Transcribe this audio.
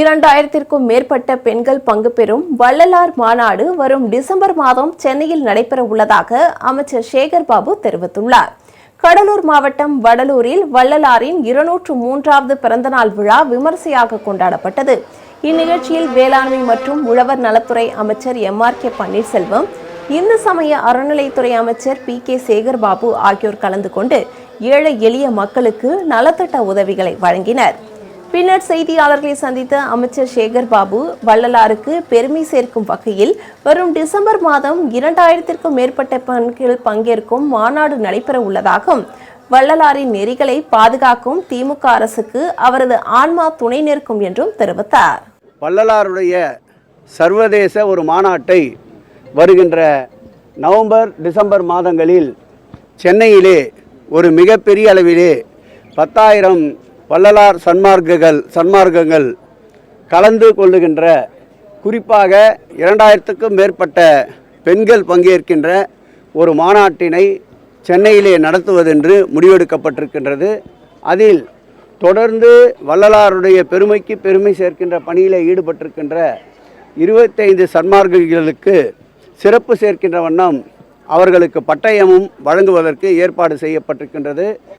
இரண்டாயிரத்திற்கும் மேற்பட்ட பெண்கள் பங்கு பெறும் வள்ளலார் மாநாடு வரும் டிசம்பர் மாதம் சென்னையில் நடைபெற உள்ளதாக அமைச்சர் சேகர் பாபு தெரிவித்துள்ளார். கடலூர் மாவட்டம் வடலூரில் வள்ளலாரின் இருநூற்று மூன்றாவது பிறந்தநாள் விழா விமரிசையாக கொண்டாடப்பட்டது. இந்நிகழ்ச்சியில் வேளாண்மை மற்றும் உழவர் நலத்துறை அமைச்சர் எம் ஆர் கே பன்னீர்செல்வம் இந்து சமய அறநிலைத்துறை அமைச்சர் பி கே சேகர்பாபு ஆகியோர் கலந்து கொண்டு ஏழை எளிய மக்களுக்கு நலத்திட்ட உதவிகளை வழங்கினர். பின்னர் செய்தியாளர்களை சந்தித்த அமைச்சர் சேகர் பாபு வள்ளலாருக்கு பெருமை சேர்க்கும் வகையில் வரும் டிசம்பர் மாதம் இரண்டாயிரத்திற்கும் மேற்பட்ட பெண்கள் பங்கேற்கும் மாநாடு நடைபெற உள்ளதாகவும் வள்ளலாரின் நெறிகளை பாதுகாக்கும் திமுக அரசுக்கு அவரது ஆன்மா துணை நிற்கும் என்றும் தெரிவித்தார். வள்ளலாருடைய சர்வதேச ஒரு மாநாட்டை வருகின்ற நவம்பர் டிசம்பர் மாதங்களில் சென்னையிலே ஒரு மிகப்பெரிய அளவிலே பத்தாயிரம் வள்ளலார் சன்மார்க்குகள் சன்மார்க்கங்கள் கலந்து கொள்ளுகின்ற குறிப்பாக இரண்டாயிரத்துக்கும் மேற்பட்ட பெண்கள் பங்கேற்கின்ற ஒரு மாநாட்டினை சென்னையிலே நடத்துவதென்று முடிவெடுக்கப்பட்டிருக்கின்றது. அதில் தொடர்ந்து வள்ளலாருடைய பெருமைக்கு பெருமை சேர்க்கின்ற பணியில் ஈடுபட்டிருக்கின்ற இருபத்தைந்து சன்மார்க்குகளுக்கு சிறப்பு சேர்க்கின்ற வண்ணம் அவர்களுக்கு பட்டயமும் வழங்குவதற்கு ஏற்பாடு செய்யப்பட்டிருக்கின்றது.